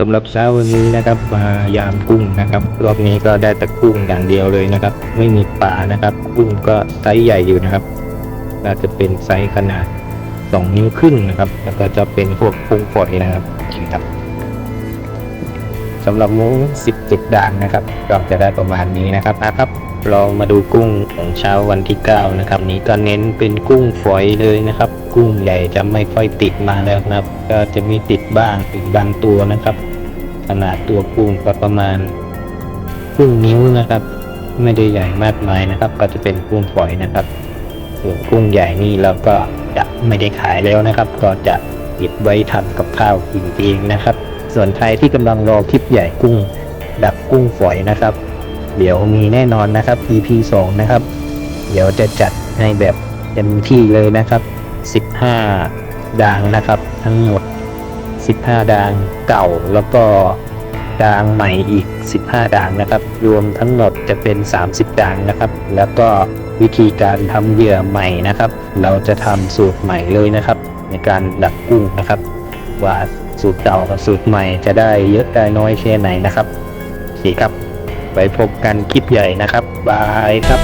สำหรับเช้าวันนี้นะครับมายามกุ้งนะครับ รอบนี้ก็ได้แต่กุ้งอย่างเดียวเลยนะครับ ไม่มีปลานะครับ กุ้งก็ไซส์ใหญ่อยู่นะครับน่าจะเป็นไซส์ขนาดสองนิ้วครึ่งนะครับ แล้วก็จะเป็นพวกกุ้งฝอยนะครับนี่ครับสำหรับหมู17ด่างนะครับ ก็จะได้ประมาณนี้นะครับนะครับ ลองมาดูกุ้งของเช้าวันที่ 9 นะครับ นี้ก็เน้นเป็นกุ้งฝอยเลยนะครับ กุ้งใหญ่จะไม่ค่อยติดมาแล้วนะครับ ก็จะมีติดบ้างเป็นบางตัวนะครับ ขนาดตัวกุ้งก็ประมาณครึ่งนิ้วนะครับ ไม่ได้ใหญ่มากมายนะครับ ก็จะเป็นกุ้งฝอยนะครับส่วนกุ้งใหญ่นี่เราก็จะไม่ได้ขายแล้วนะครับ ก็จะเก็บไว้ทำกับข้าวกินเองนะครับ ส่วนใครที่กำลังรอคลิปใหญ่กุ้งดักกุ้งฝอยนะครับ เดี๋ยวมีแน่นอนนะครับ EP 2 นะครับ เดี๋ยวจะจัดให้แบบเต็มที่เลยนะครับ 15 ดางนะครับ ทั้งหมด 15 ดางเก่าแล้วก็ดางใหม่อีก 15 ดางนะครับ รวมทั้งหมดจะเป็น 30 ดางนะครับ แล้วก็วิธีการทำเหยื่อใหม่นะครับ เราจะทำสูตรใหม่เลยนะครับ ในการดักกุ้งนะครับ ว่าสูตรเก่ากับสูตรใหม่จะได้เยอะได้น้อยแค่ไหนนะครับโอเคครับ ไว้พบกันคลิปใหญ่นะครับ บายครับ